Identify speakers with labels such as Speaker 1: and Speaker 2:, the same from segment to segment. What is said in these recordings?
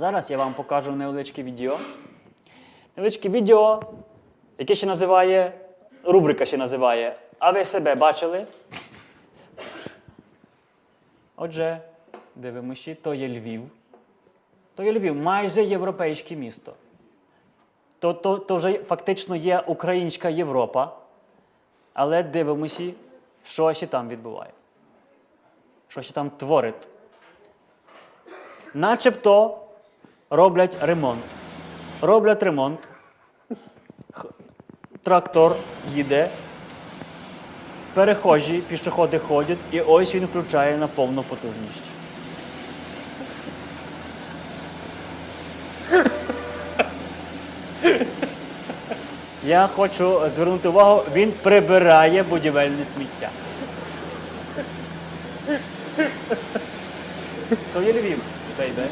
Speaker 1: Зараз я вам покажу невеличке відео. Невеличке відео, яке ще називає, рубрика ще називає А ви себе бачили? Отже, дивимося, то є Львів. То є Львів, майже європейське місто. То, то, то вже фактично є українська Європа. Але дивимося, що ще там відбуває. Що ще там творить. Начебто роблять ремонт. Роблять ремонт. Трактор їде. Перехожі, пішоходи ходять, і ось він включає на повну потужність. Я хочу звернути увагу, він прибирає будівельне сміття. То є Львів, бейбе.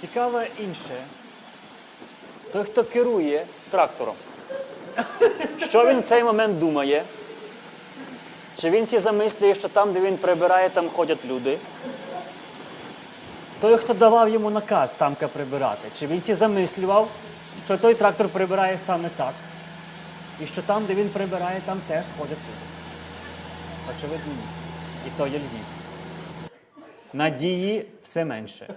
Speaker 1: Цікаве інше. Той, хто керує трактором. Що він в цей момент думає? Чи він сі замислює, що там, де він прибирає, там ходять люди? Той, хто давав йому наказ тамка прибирати, чи він сі замислював, що той трактор прибирає саме так? І що там, де він прибирає, там теж ходять люди. Очевидно, ні. І то є Львів. Надії все менше.